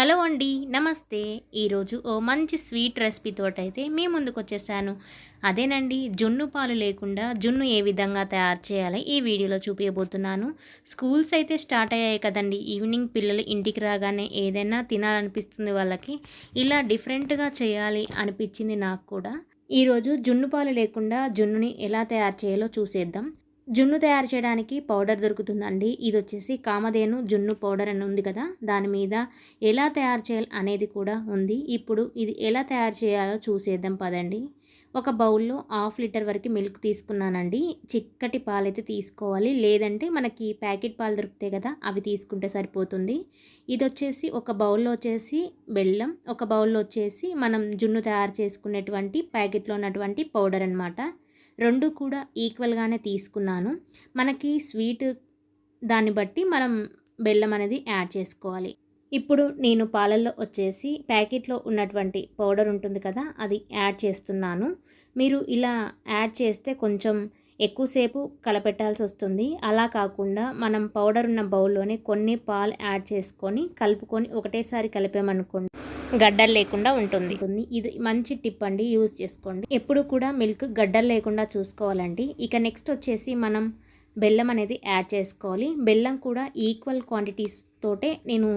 Hello అండి నమస్తే. ఈరోజు ఓ మంచి స్వీట్ రెసిపీతోటైతే అయితే మీ ముందుకు వచ్చేసాను. అదేనండి జున్ను పాలు లేకుండా జున్ను ఏ విధంగా తయారు చేయాలి ఈ వీడియోలో చూపించబోతున్నాను స్కూల్స్ అయితే స్టార్ట్ అయ్యాయి కదండి. ఈవినింగ్ పిల్లలు ఇంటికి రాగానే ఏదైనా తినాలనిపిస్తుంది వాళ్ళకి ఇలా డిఫరెంట్గా చేయాలి అనిపించింది నాకు కూడా. ఈరోజు జున్ను పాలు లేకుండా జున్నుని ఎలా తయారు చేయాలో చూసేద్దాం. జున్ను తయారు చేయడానికి పౌడర్ దొరుకుతుందండి. ఇది వచ్చేసి కామధేను జున్ను పౌడర్ అని ఉంది కదా. దాని మీద ఎలా తయారు చేయాలి అనేది కూడా ఉంది. ఇప్పుడు ఇది ఎలా తయారు చేయాలో చూసేద్దాం పదండి. ఒక బౌల్లో హాఫ్ లీటర్ వరకు మిల్క్ తీసుకున్నానండి. చిక్కటి పాలైతే తీసుకోవాలి. లేదంటే మనకి ప్యాకెట్ పాలు దొరుకుతాయి కదా అవి తీసుకుంటే సరిపోతుంది. ఇది వచ్చేసి ఒక బౌల్లో వచ్చేసి బెల్లం ఒక బౌల్లో వచ్చేసి మనం జున్ను తయారు చేసుకునేటువంటి ప్యాకెట్లో ఉన్నటువంటి పౌడర్ అనమాట రెండు కూడా ఈక్వల్గానే తీసుకున్నాను. మనకి స్వీట్ దాన్ని బట్టి మనం బెల్లం అనేది యాడ్ చేసుకోవాలి. ఇప్పుడు నేను పాలల్లో వచ్చేసి ప్యాకెట్లో ఉన్నటువంటి పౌడర్ ఉంటుంది కదా అది యాడ్ చేస్తున్నాను. మీరు ఇలా యాడ్ చేస్తే కొంచెం ఎక్కువసేపు కలపెట్టాల్సి వస్తుంది అలా కాకుండా మనం పౌడర్ ఉన్న బౌల్లోనే కొన్ని పాలు యాడ్ చేసుకొని కలుపుకొని ఒకటేసారి కలిపామనుకోండి గడ్డలు లేకుండా ఉంటుంది. ఇది మంచి టిప్ అండి యూజ్ చేసుకోండి. ఎప్పుడు కూడా మిల్క్ గడ్డలు లేకుండా చూసుకోవాలండి. ఇక నెక్స్ట్ వచ్చేసి మనం బెల్లం అనేది యాడ్ చేసుకోవాలి. బెల్లం కూడా ఈక్వల్ క్వాంటిటీస్ తోటే నేను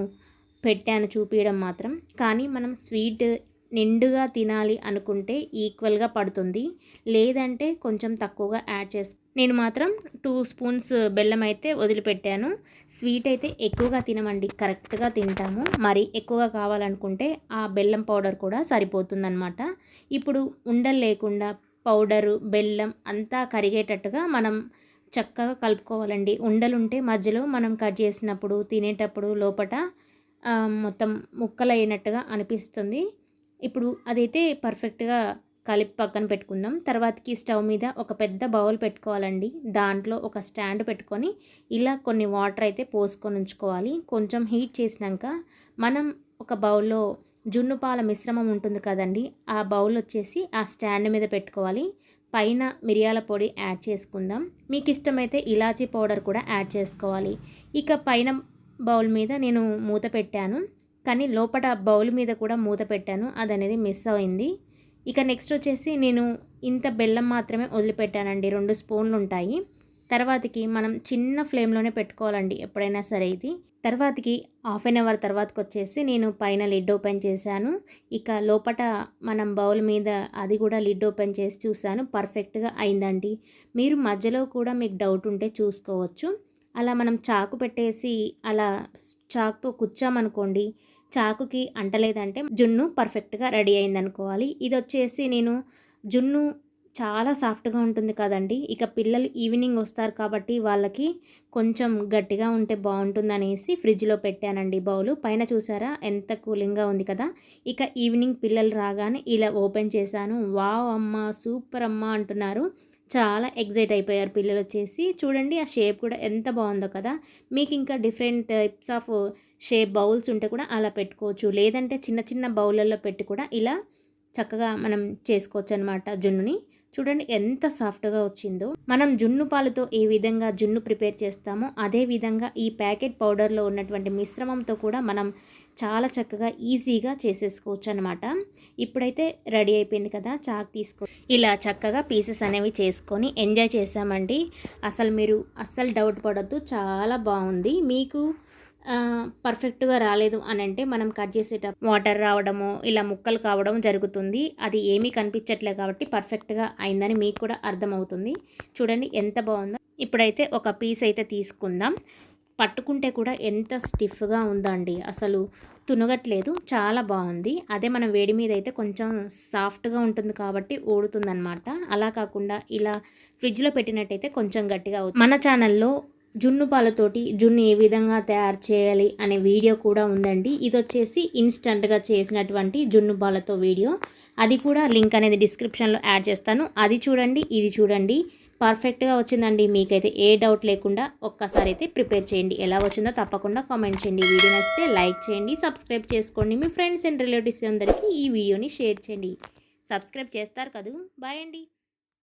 పెట్టాను చూపించడం మాత్రం. కానీ మనం స్వీట్ నిండుగా తినాలి అనుకుంటే ఈక్వల్గా పడుతుంది. లేదంటే కొంచెం తక్కువగా యాడ్ చేసు. నేను మాత్రం టూ స్పూన్స్ బెల్లం అయితే వదిలిపెట్టాను. స్వీట్ అయితే ఎక్కువగా తినమండి. కరెక్ట్గా తింటాము. మరి ఎక్కువగా కావాలనుకుంటే ఆ బెల్లం పౌడర్ కూడా సరిపోతుందన్నమాట. ఇప్పుడు ఉండలు లేకుండా పౌడరు బెల్లం అంతా కరిగేటట్టుగా మనం చక్కగా కలుపుకోవాలండి. ఉండలుంటే మధ్యలో మనం కట్ చేసినప్పుడు తినేటప్పుడు లోపట మొత్తం ముక్కలు అయినట్టుగా అనిపిస్తుంది. ఇప్పుడు అదైతే పర్ఫెక్ట్గా కలిపి పక్కన పెట్టుకుందాం. తర్వాతకి స్టవ్ మీద ఒక పెద్ద బౌల్ పెట్టుకోవాలండి. దాంట్లో ఒక స్టాండ్ పెట్టుకొని ఇలా కొన్ని వాటర్ అయితే పోసుకొని ఉంచుకోవాలి. కొంచెం హీట్ చేసినాక మనం ఒక బౌల్లో జున్ను పాల మిశ్రమం ఉంటుంది కదండి ఆ బౌల్ వచ్చేసి ఆ స్టాండ్ మీద పెట్టుకోవాలి. పైన మిరియాల పొడి యాడ్ చేసుకుందాం. మీకు ఇష్టమైతే ఇలాచీ పౌడర్ కూడా యాడ్ చేసుకోవాలి. ఇక పైన బౌల్ మీద నేను మూత పెట్టాను. కానీ లోపల బౌల్ మీద కూడా మూత పెట్టాను. అది అనేది మిస్ అయింది. ఇక నెక్స్ట్ వచ్చేసి నేను ఇంత బెల్లం మాత్రమే వదిలిపెట్టానండి. రెండు స్పూన్లు ఉంటాయి. తర్వాతకి మనం చిన్న ఫ్లేమ్లోనే పెట్టుకోవాలండి ఎప్పుడైనా సరే ఇది. తర్వాతకి హాఫ్ అన్ అవర్ తర్వాతకి వచ్చేసి నేను పైన లిడ్ ఓపెన్ చేశాను. ఇక లోపట మనం బౌల్ మీద అది కూడా లిడ్ ఓపెన్ చేసి చూశాను. పర్ఫెక్ట్గా అయిందండి. మీరు మధ్యలో కూడా మీకు డౌట్ ఉంటే చూసుకోవచ్చు. అలా మనం చాకు పెట్టేసి అలా చాకుతో కుచ్చామనుకోండి చాకుకి అంటలేదంటే జున్ను పర్ఫెక్ట్గా రెడీ అయింది అనుకోవాలి ఇది వచ్చేసి నేను జున్ను చాలా సాఫ్ట్గా ఉంటుంది కదండి. ఇక పిల్లలు ఈవినింగ్ వస్తారు కాబట్టి వాళ్ళకి కొంచెం గట్టిగా ఉంటే బాగుంటుంది అనేసి ఫ్రిడ్జ్లో పెట్టానండి బౌలు. పైన చూసారా? ఎంత కూలింగ్గా ఉంది కదా! ఇక ఈవినింగ్ పిల్లలు రాగానే ఇలా ఓపెన్ చేశాను. వావ్ అమ్మ సూపర్ అమ్మ అంటున్నారు. చాలా ఎగ్జైట్ అయిపోయారు పిల్లలు వచ్చేసి చూడండి ఆ షేప్ కూడా ఎంత బాగుందో కదా! మీకు ఇంకా different types of shape bowls ఉంటే కూడా అలా పెట్టుకోవచ్చు. లేదంటే చిన్న చిన్న బౌలల్లో పెట్టి కూడా ఇలా చక్కగా మనం చేసుకోవచ్చు అనమాట జున్నుని. చూడండి ఎంత సాఫ్ట్గా వచ్చిందో. మనం జున్ను పాలతో ఏ విధంగా జున్ను ప్రిపేర్ చేస్తామో అదే విధంగా ఈ ప్యాకెట్ పౌడర్లో ఉన్నటువంటి మిశ్రమంతో కూడా మనం చాలా చక్కగా ఈజీగా చేసేసుకోవచ్చు అనమాట ఇప్పుడైతే రెడీ అయిపోయింది కదా చాక్ తీసుకో. ఇలా చక్కగా పీసెస్ అనేవి చేసుకొని ఎంజాయ్ చేసామండి అసలు మీరు అస్సలు డౌట్ పడద్దు చాలా బాగుంది. మీకు పర్ఫెక్ట్గా రాలేదు అని అంటే మనం కట్ చేసేటప్పుడు వాటర్ రావడము ఇలా ముక్కలు కావడం జరుగుతుంది. అది ఏమీ కనిపించట్లేదు కాబట్టి పర్ఫెక్ట్గా అయిందని మీకు కూడా అర్థమవుతుంది. చూడండి ఎంత బాగుందో. ఇప్పుడైతే ఒక పీస్ అయితే తీసుకుందాం. పట్టుకుంటే కూడా ఎంత స్టిఫ్గా ఉందండి. అసలు తునగట్లేదు. చాలా బాగుంది. అదే మనం వేడి మీద అయితే కొంచెం సాఫ్ట్గా ఉంటుంది కాబట్టి ఊడుతుందనమాట అలా కాకుండా ఇలా ఫ్రిడ్జ్లో పెట్టినట్టయితే కొంచెం గట్టిగా అవుతుంది. మన ఛానల్లో జున్ను పాలతోటి జున్ను ఏ విధంగా తయారు చేయాలి అనే వీడియో కూడా ఉందండి. ఇది వచ్చేసి ఇన్స్టంట్గా చేసినటువంటి జున్ను పాలతో వీడియో. అది కూడా లింక్ అనేది డిస్క్రిప్షన్లో యాడ్ చేస్తాను. అది చూడండి ఇది చూడండి. పర్ఫెక్ట్గా వచ్చిందండి. మీకైతే ఏ డౌట్ లేకుండా ఒక్కసారి అయితే ప్రిపేర్ చేయండి. ఎలా వచ్చిందో తప్పకుండా కామెంట్ చేయండి. వీడియో నచ్చితే లైక్ చేయండి. సబ్స్క్రైబ్ చేసుకోండి. మీ ఫ్రెండ్స్ అండ్ రిలేటివ్స్ అందరికీ ఈ వీడియోని షేర్ చేయండి. సబ్స్క్రైబ్ చేస్తారు కదూ? బాయ్ అండి.